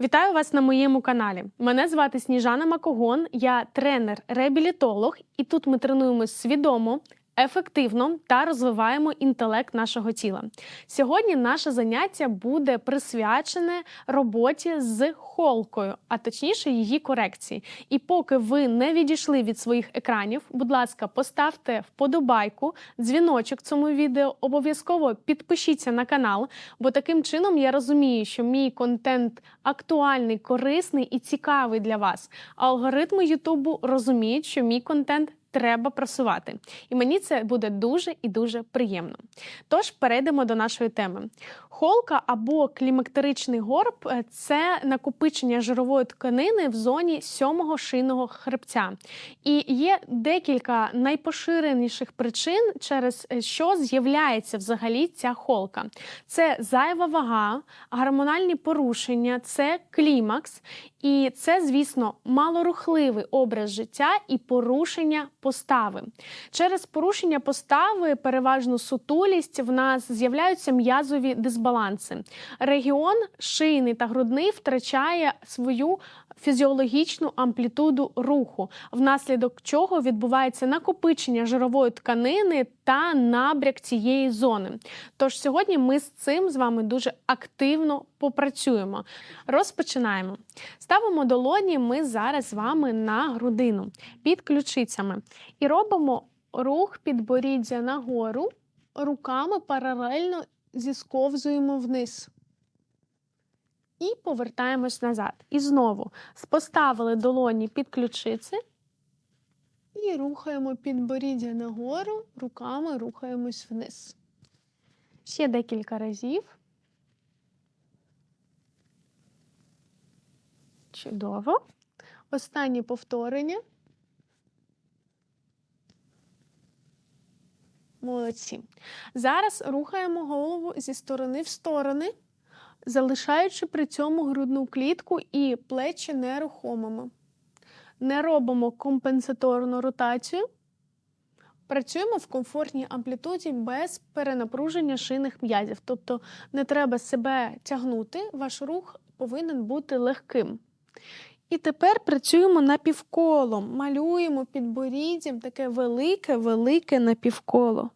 Вітаю вас на моєму каналі. Мене звати Сніжана Макогон, я тренер-реабілітолог, і тут ми тренуємо свідомо, ефективно та розвиваємо інтелект нашого тіла. Сьогодні наше заняття буде присвячене роботі з холкою, а точніше її корекції. І поки ви не відійшли від своїх екранів, будь ласка, поставте вподобайку, дзвіночок цьому відео, обов'язково підпишіться на канал, бо таким чином я розумію, що мій контент актуальний, корисний і цікавий для вас. Алгоритми Ютубу розуміють, що мій контент треба просувати. І мені це буде дуже і дуже приємно. Тож перейдемо до нашої теми. Холка або клімактеричний горб це накопичення жирової тканини в зоні сьомого шийного хребця. І є декілька найпоширеніших причин, через е, що з'являється взагалі ця холка. Це зайва вага, гормональні порушення, це клімакс, і це, звісно, малорухливий образ життя і порушення постави. Через порушення постави, переважно сутулість, в нас з'являються м'язові дисбаланси. Регіон шийний та грудний втрачає свою фізіологічну амплітуду руху, внаслідок чого відбувається накопичення жирової тканини та набряк цієї зони. Тож сьогодні ми з цим з вами дуже активно попрацюємо. Розпочинаємо. Ставимо долоні ми зараз з вами на грудину під ключицями і робимо рух підборіддя нагору, руками паралельно зісковзуємо вниз. І повертаємось назад. І знову поставили долоні під ключиці і рухаємо підборіддя нагору, руками рухаємось вниз. Ще декілька разів. Чудово. Останнє повторення. Молодці. Зараз рухаємо голову зі сторони в сторони, залишаючи при цьому грудну клітку і плечі нерухомими. Не робимо компенсаторну ротацію. Працюємо в комфортній амплітуді без перенапруження шийних м'язів. Тобто не треба себе тягнути, ваш рух повинен бути легким. І тепер працюємо напівколом, малюємо підборіддям таке велике-велике напівколо.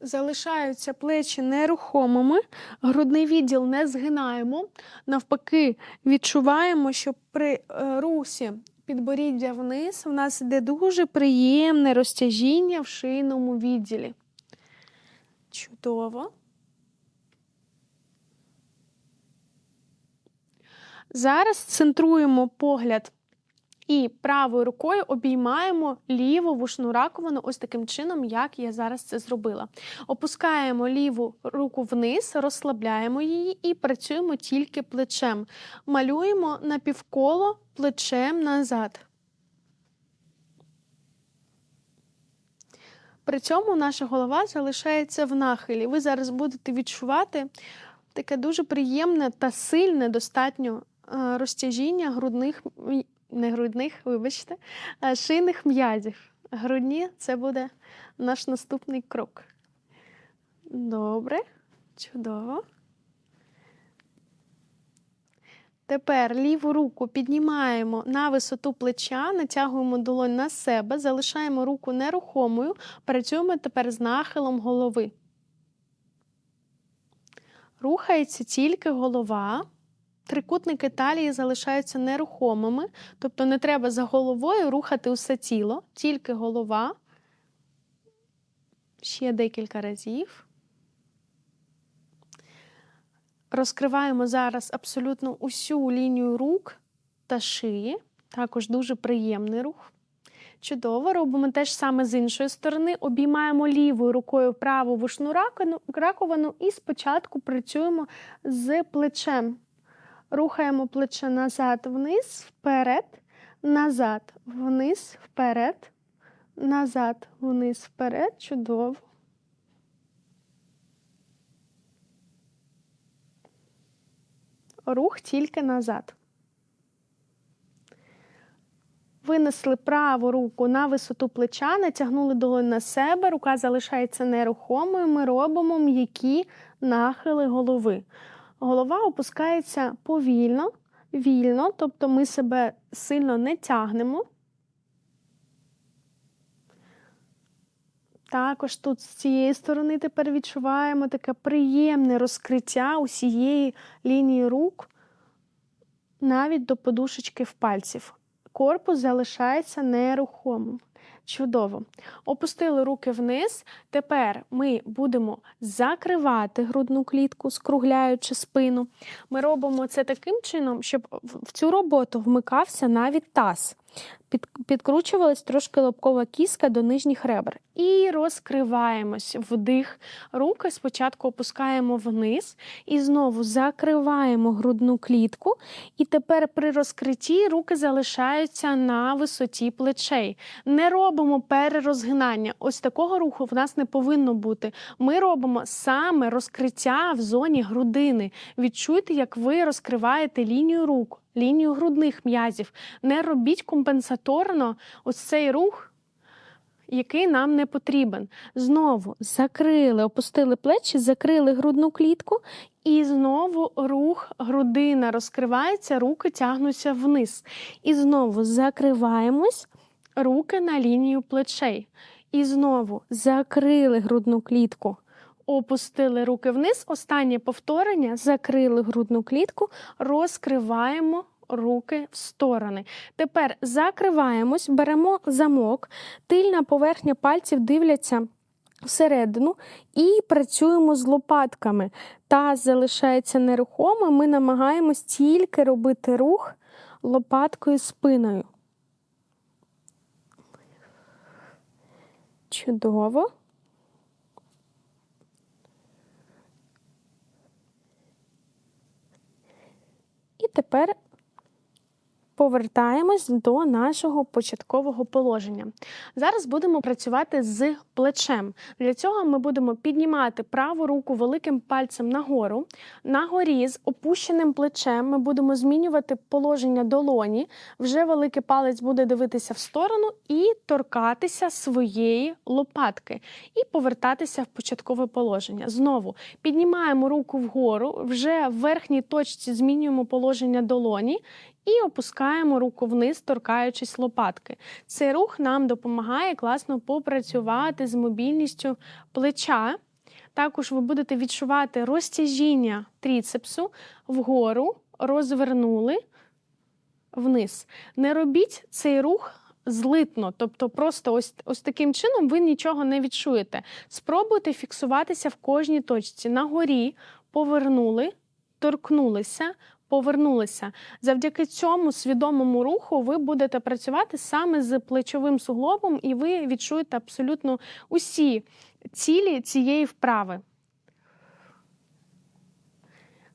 Залишаються плечі нерухомими, грудний відділ не згинаємо. Навпаки, відчуваємо, що при е, русі підборіддя вниз в нас йде дуже приємне розтяжіння в шийному відділі. Чудово. Зараз центруємо погляд і правою рукою обіймаємо ліву вушну раковину ось таким чином, як я зараз це зробила. Опускаємо ліву руку вниз, розслабляємо її і працюємо тільки плечем. Малюємо напівколо плечем назад. При цьому наша голова залишається в нахилі. Ви зараз будете відчувати таке дуже приємне та сильне достатньо е, розтяжіння грудних не грудних, вибачте, шийних м'язів. Грудні це буде наш наступний крок. Добре, чудово. Тепер ліву руку піднімаємо на висоту плеча, натягуємо долонь на себе, залишаємо руку нерухомою, працюємо тепер з нахилом голови. Рухається тільки голова. Трикутники талії залишаються нерухомими, тобто не треба за головою рухати усе тіло, тільки голова. Ще декілька разів. Розкриваємо зараз абсолютно усю лінію рук та шиї. Також дуже приємний рух. Чудово, робимо те ж саме з іншої сторони. Обіймаємо лівою рукою праву вушну раковину і спочатку працюємо з плечем. Рухаємо плече назад, вниз, вперед, назад, вниз, вперед, назад, вниз, вперед. Чудово. Рух тільки назад. Винесли праву руку на висоту плеча, натягнули долонь на себе, рука залишається нерухомою. Ми робимо м'які нахили голови. Голова опускається повільно, вільно, тобто ми себе сильно не тягнемо. Також тут з цієї сторони тепер відчуваємо таке приємне розкриття усієї лінії рук, навіть до подушечки в пальців. Корпус залишається нерухомим. Чудово. Опустили руки вниз. Тепер ми будемо закривати грудну клітку, скругляючи спину. Ми робимо це таким чином, щоб в цю роботу вмикався навіть таз. Під, підкручувалась трошки лобкова кіска до нижніх ребер. І розкриваємось. Вдих. Руки спочатку опускаємо вниз і знову закриваємо грудну клітку. І тепер при розкритті руки залишаються на висоті плечей. Не робимо перерозгинання. Ось такого руху в нас не повинно бути. Ми робимо саме розкриття в зоні грудини. Відчуйте, як ви розкриваєте лінію рук, лінію грудних м'язів. Не робіть компенсаторно ось цей рух. Який нам не потрібен. Знову закрили, опустили плечі, закрили грудну клітку, і знову рух, грудина розкривається, руки тягнуться вниз. І знову закриваємось, руки на лінію плечей. І знову закрили грудну клітку. Опустили руки вниз. Останнє повторення. Закрили грудну клітку, розкриваємо руки в сторони. Тепер закриваємось, беремо замок, тильна поверхня пальців дивляться всередину і працюємо з лопатками. Таз залишається нерухомим. Ми намагаємось тільки робити рух лопаткою спиною. Чудово. Тепер повертаємось до нашого початкового положення. Зараз будемо працювати з плечем. Для цього ми будемо піднімати праву руку великим пальцем нагору. На горі з опущеним плечем ми будемо змінювати положення долоні. Вже великий палець буде дивитися в сторону і торкатися своєї лопатки, і повертатися в початкове положення. Знову піднімаємо руку вгору, вже в верхній точці змінюємо положення долоні. І опускаємо руку вниз, торкаючись лопатки. Цей рух нам допомагає класно попрацювати з мобільністю плеча. Також ви будете відчувати розтяжіння тріцепсу вгору, розвернули вниз. Не робіть цей рух. Злитно, тобто просто ось ось таким чином ви нічого не відчуєте. Спробуйте фіксуватися в кожній точці. На горі повернули, торкнулися, повернулися. Завдяки цьому свідомому руху ви будете працювати саме з плечовим суглобом, і ви відчуєте абсолютно усі цілі цієї вправи.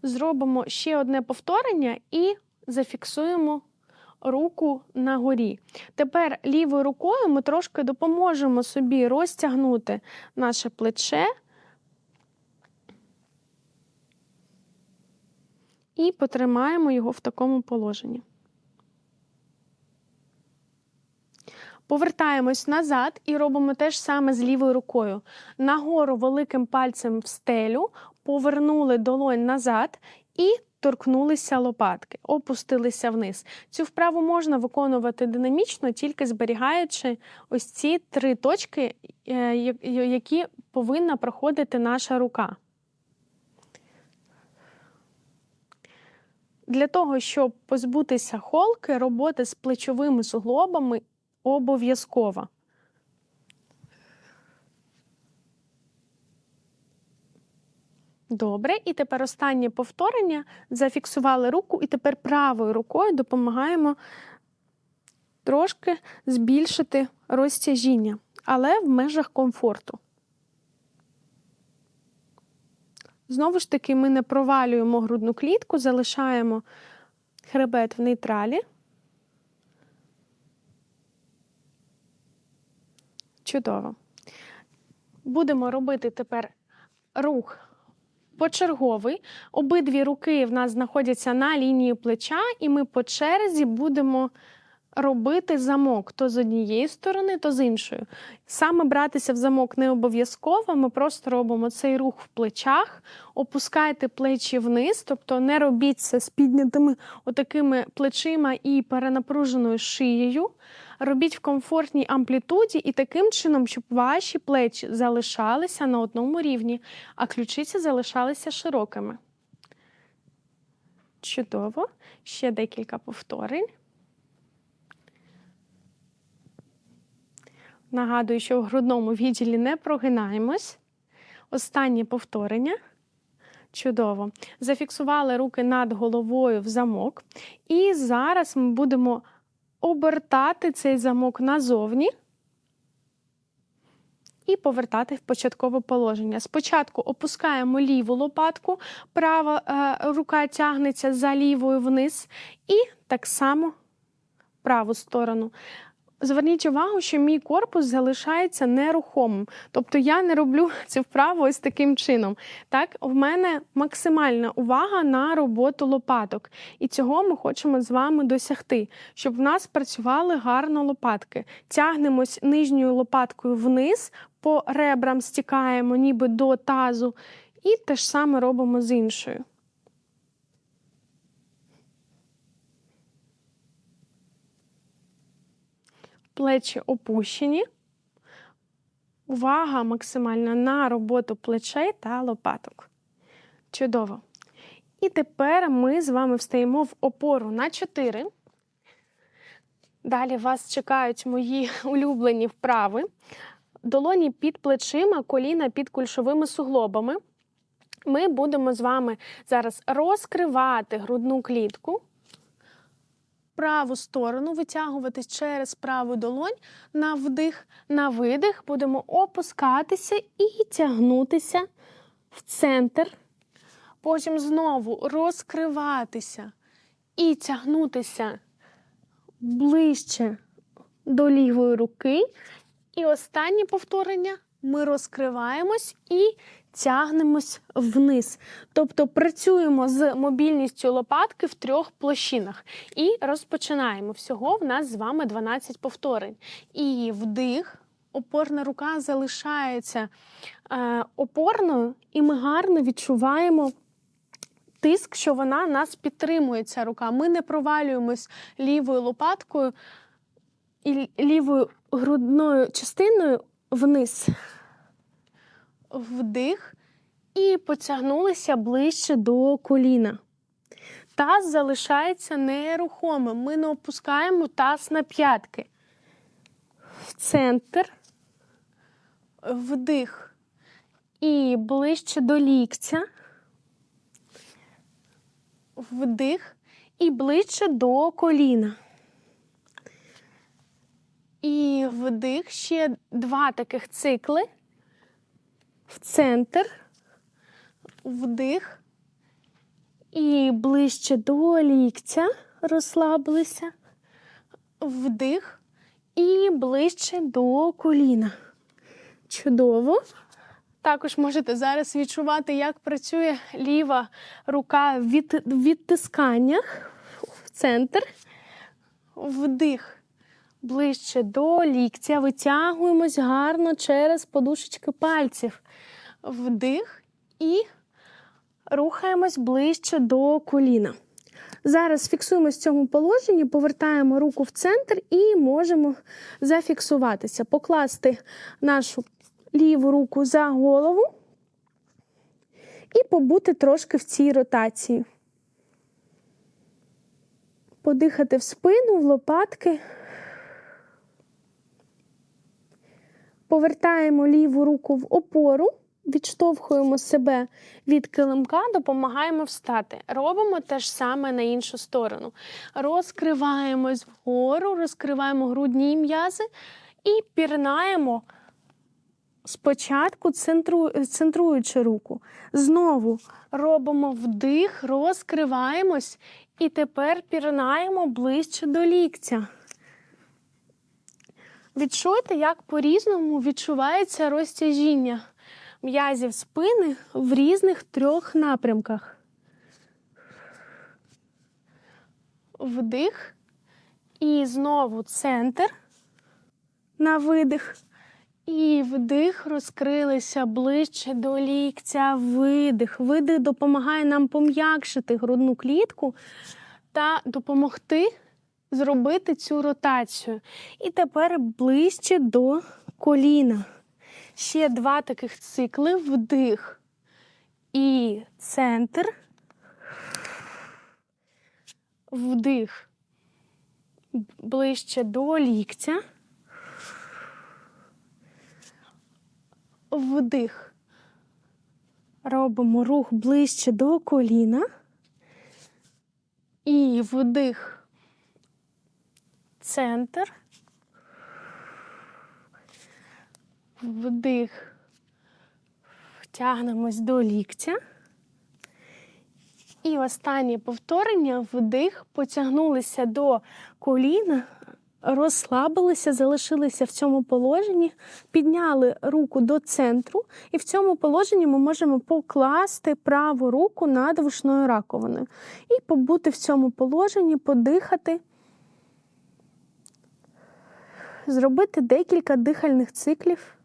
Зробимо ще одне повторення і зафіксуємо руку на горі. Тепер лівою рукою ми трошки допоможемо собі розтягнути наше плече. І потримаємо його в такому положенні. Повертаємось назад і робимо те ж саме з лівою рукою. Нагору великим пальцем в стелю, повернули долонь назад і торкнулися лопатки, опустилися вниз. Цю вправу можна виконувати динамічно, тільки зберігаючи ось ці три точки, е, які повинна проходити наша рука. Для того, щоб позбутися холки, робота з плечовими суглобами обов'язкова. Добре, і тепер останнє повторення. Зафіксували руку, і тепер правою рукою допомагаємо трошки збільшити розтяжіння, але в межах комфорту. Знову ж таки, ми не провалюємо грудну клітку, залишаємо хребет в нейтралі. Чудово. Будемо робити тепер рух почерговий. Обидві руки в нас знаходяться на лінії плеча, і ми по черзі будемо робити замок то з однієї сторони, то з іншої. Саме братися в замок не обов'язково. Ми просто робимо цей рух в плечах, опускайте плечі вниз, тобто не робіть це з піднятими отакими плечима і перенапруженою шиєю. Робіть в комфортній амплітуді і таким чином, щоб ваші плечі залишалися на одному рівні, а ключиці залишалися широкими. Чудово. Ще декілька повторень. Нагадую, що в грудному відділі не прогинаємось. Останнє повторення. Чудово. Зафіксували руки над головою в замок. І зараз ми будемо обертати цей замок назовні і повертати в початкове положення. Спочатку опускаємо ліву лопатку, права е, рука тягнеться за лівою вниз, і так само праву сторону. Зверніть увагу, що мій корпус залишається нерухомим. Тобто я не роблю цю вправу ось таким чином. Так, в мене максимальна увага на роботу лопаток. І цього ми хочемо з вами досягти, щоб в нас працювали гарно лопатки. Тягнемось нижньою лопаткою вниз, по ребрам стікаємо, ніби до тазу, і те ж саме робимо з іншою. Плечі опущені. Увага максимальна на роботу плечей та лопаток. Чудово. І тепер ми з вами встаємо в опору на 4. Далі вас чекають мої улюблені вправи. Долоні під плечима, коліна під кульшовими суглобами. Ми будемо з вами зараз розкривати грудну клітку праву сторону, витягуватись через праву долонь на вдих, на видих. Будемо опускатися і тягнутися в центр. Потім знову розкриватися і тягнутися ближче до лівої руки. І останнє повторення ми розкриваємось і тягнемось вниз. Тобто працюємо з мобільністю лопатки в трьох площинах. І розпочинаємо. Всього в нас з вами 12 повторень. І вдих. Опорна рука залишається е, опорною, і ми гарно відчуваємо тиск, що вона нас підтримує, ця рука. Ми не провалюємось лівою лопаткою і лівою грудною частиною вниз вдих і потягнулися ближче до коліна. Таз залишається нерухомим. Ми не опускаємо таз на п'ятки. В центр, вдих і ближче до ліктя, вдих і ближче до коліна. І вдих ще два таких цикли. В центр, вдих. І ближче до ліктя розслабилися, вдих. І ближче до коліна. Чудово. Також можете зараз відчувати, як працює ліва рука в відтисканнях. В центр, вдих ближче до ліктя. Витягуємось гарно через подушечки пальців. Вдих і рухаємось ближче до коліна. Зараз фіксуємось в цьому положенні, повертаємо руку в центр і можемо зафіксуватися, покласти нашу ліву руку за голову і побути трошки в цій ротації. Подихати в спину, в лопатки. Повертаємо ліву руку в опору, відштовхуємо себе від килимка, допомагаємо встати. Робимо те ж саме на іншу сторону. Розкриваємось вгору, розкриваємо грудні м'язи і пірнаємо спочатку центру, центруючи руку. Знову робимо вдих, розкриваємось і тепер пірнаємо ближче до ліктя. Відчуйте, як по-різному відчувається розтяжіння м'язів спини в різних трьох напрямках. Вдих І знову центр на видих. І вдих розкрилися ближче до ліктя. Видих. Видих допомагає нам пом'якшити грудну клітку та допомогти зробити цю ротацію. І тепер ближче до коліна. Ще два таких цикли. Вдих і центр. Вдих ближче до ліктя. Вдих. Робимо рух ближче до коліна. І вдих. Центр. Вдих. Втягнемось до ліктя. І останнє повторення вдих, потягнулися до коліна, розслабилися, залишилися в цьому положенні, підняли руку до центру, і в цьому положенні ми можемо покласти праву руку над вушною раковиною. І побути в цьому положенні, подихати, зробити декілька дихальних циклів.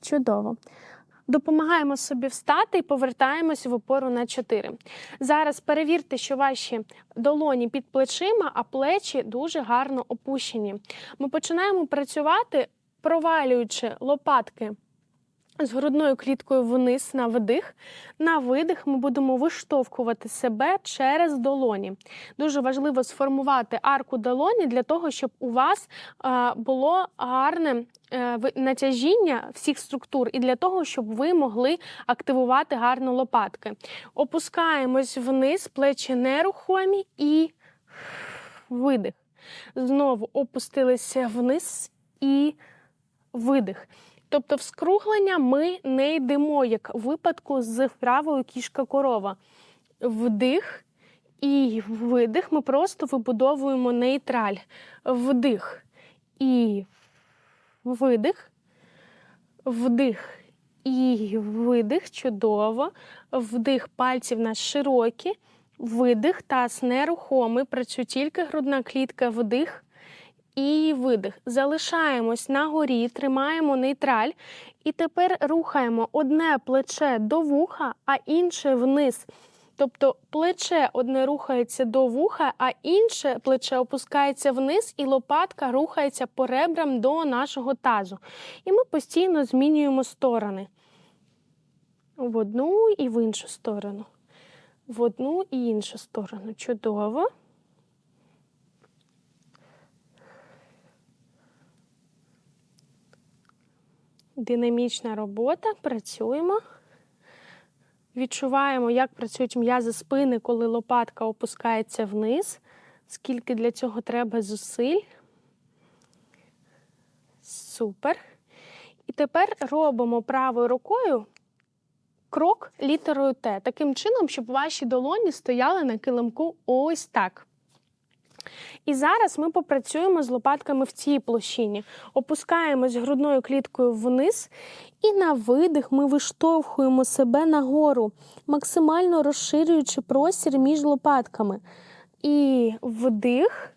Чудово. Допомагаємо собі встати і повертаємось в опору на 4. Зараз перевірте, що ваші долоні під плечима, а плечі дуже гарно опущені. Ми починаємо працювати, провалюючи лопатки з грудною кліткою вниз на вдих. На видих ми будемо виштовхувати себе через долоні. Дуже важливо сформувати арку долоні для того, щоб у вас було гарне е, натяжіння всіх структур, і для того, щоб ви могли активувати гарно лопатки. Опускаємось вниз, плечі нерухомі і видих. Знову опустилися вниз і видих. Тобто в скруглення ми не йдемо, як в випадку з вправою кішка-корова. Вдих і видих. Ми просто вибудовуємо нейтраль. Вдих і видих. Вдих і видих. Чудово. Вдих пальців на широкі. Видих, таз нерухомий. Працює тільки грудна клітка. Вдих і видих. Залишаємось на горі, тримаємо нейтраль. І тепер рухаємо одне плече до вуха, а інше вниз. Тобто плече одне рухається до вуха, а інше плече опускається вниз, і лопатка рухається по ребрам до нашого тазу. І ми постійно змінюємо сторони. В одну і в іншу сторону. В одну і іншу сторону. Чудово. Динамічна робота. Працюємо. Відчуваємо, як працюють м'язи спини, коли лопатка опускається вниз. Скільки для цього треба зусиль. Супер. І тепер робимо правою рукою крок літерою Т. Таким чином, щоб ваші долоні стояли на килимку ось так. І зараз ми попрацюємо з лопатками в цій площині. Опускаємось грудною кліткою вниз, і на видих ми виштовхуємо себе нагору, максимально розширюючи простір між лопатками. І вдих,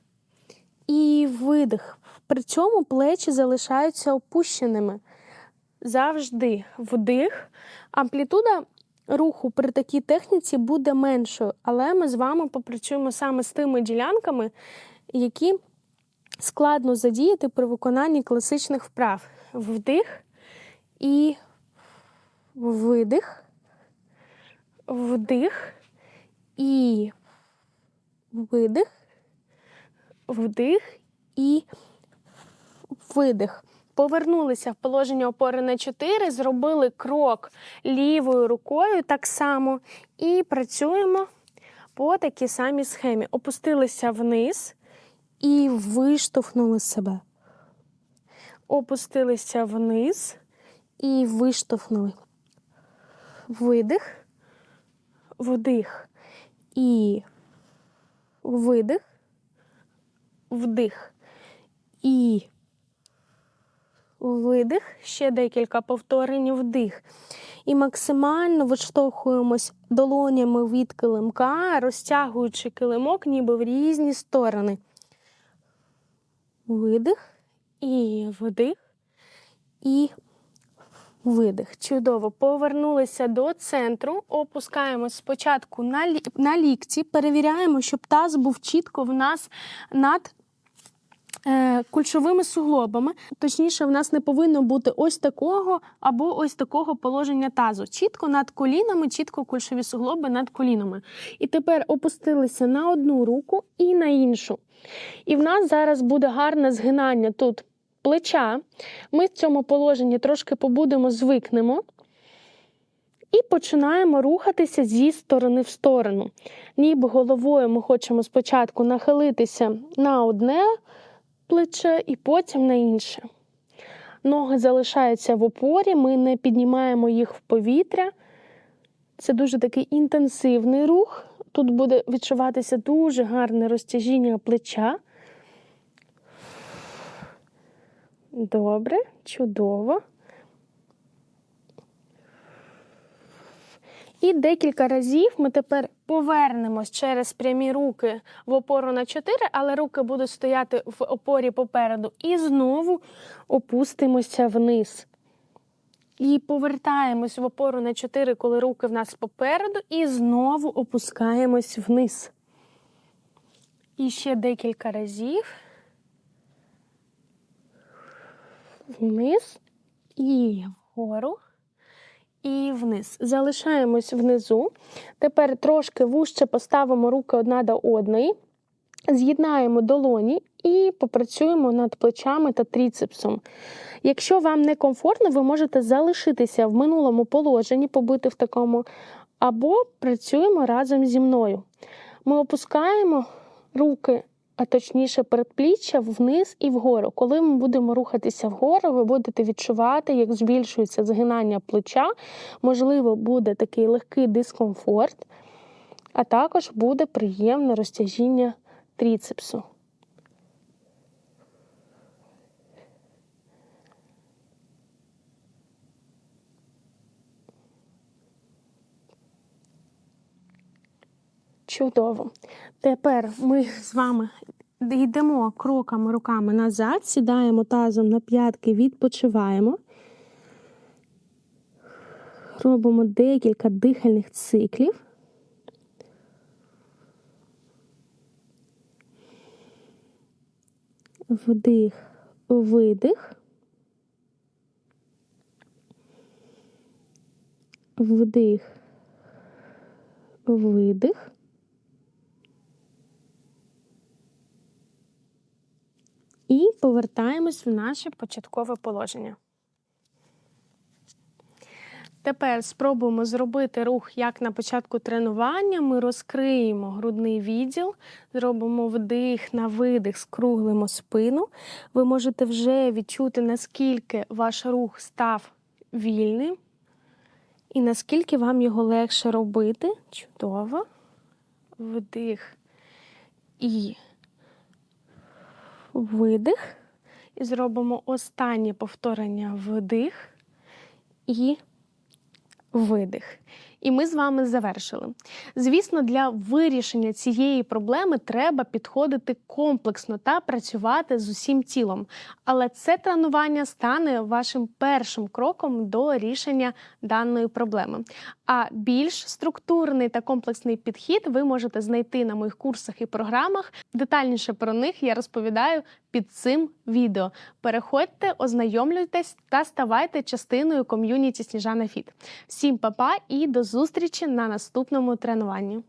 і видих. При цьому плечі залишаються опущеними. Завжди вдих. Амплітуда руху при такій техніці буде меншою, але ми з вами попрацюємо саме з тими ділянками, які складно задіяти при виконанні класичних вправ. Вдих і видих, вдих і видих, вдих і видих. Повернулися в положення опори на 4, зробили крок лівою рукою так само і працюємо по такій самій схемі. Опустилися вниз і виштовхнули себе. Опустилися вниз і виштовхнули. Видих, вдих і видих, вдих і видих, ще декілька повторень, вдих. І максимально виштовхуємось долонями від килимка, розтягуючи килимок ніби в різні сторони. Видих і вдих. І видих. Чудово. Повернулися до центру, опускаємось спочатку на, лі... на лікті, перевіряємо, щоб таз був чітко в нас над кульшовими суглобами. Точніше, в нас не повинно бути ось такого або ось такого положення тазу. Чітко над колінами, чітко кульшові суглоби над колінами. І тепер опустилися на одну руку і на іншу. І в нас зараз буде гарне згинання тут плеча. Ми в цьому положенні трошки побудемо, звикнемо. І починаємо рухатися зі сторони в сторону. Ніби головою ми хочемо спочатку нахилитися на одне плече і потім на інше. Ноги залишаються в опорі, ми не піднімаємо їх в повітря. Це дуже такий інтенсивний рух. Тут буде відчуватися дуже гарне розтяжіння плеча. Добре, чудово. І декілька разів ми тепер повернемось через прямі руки в опору на 4, але руки будуть стояти в опорі попереду. І знову опустимося вниз. І повертаємось в опору на 4, коли руки в нас попереду, і знову опускаємось вниз. І ще декілька разів. Вниз і вгору і вниз. Залишаємось внизу. Тепер трошки вужче поставимо руки одна до одної, з'єднаємо долоні і попрацюємо над плечами та тріцепсом. Якщо вам не комфортно, ви можете залишитися в минулому положенні, побити в такому, або працюємо разом зі мною. Ми опускаємо руки а точніше передпліччя вниз і вгору. Коли ми будемо рухатися вгору, ви будете відчувати, як збільшується згинання плеча, можливо, буде такий легкий дискомфорт, а також буде приємне розтяжіння тріцепсу. Чудово. Тепер ми з вами йдемо кроками руками назад, сідаємо тазом на п'ятки, відпочиваємо. Робимо декілька дихальних циклів. Вдих, видих. Вдих, видих. І повертаємось в наше початкове положення. Тепер спробуємо зробити рух як на початку тренування. Ми розкриємо грудний відділ, зробимо вдих на видих, скруглимо спину. Ви можете вже відчути, наскільки ваш рух став вільним, і наскільки вам його легше робити. Чудово. Вдих і видих. І зробимо останнє повторення вдих і видих. І ми з вами завершили. Звісно, для вирішення цієї проблеми треба підходити комплексно та працювати з усім тілом. Але це тренування стане вашим першим кроком до рішення даної проблеми. А більш структурний та комплексний підхід ви можете знайти на моїх курсах і програмах. Детальніше про них я розповідаю під цим відео. Переходьте, ознайомлюйтесь та ставайте частиною ком'юніті Сніжана Фіт. Всім па-па і до зустрічі на наступному тренуванні.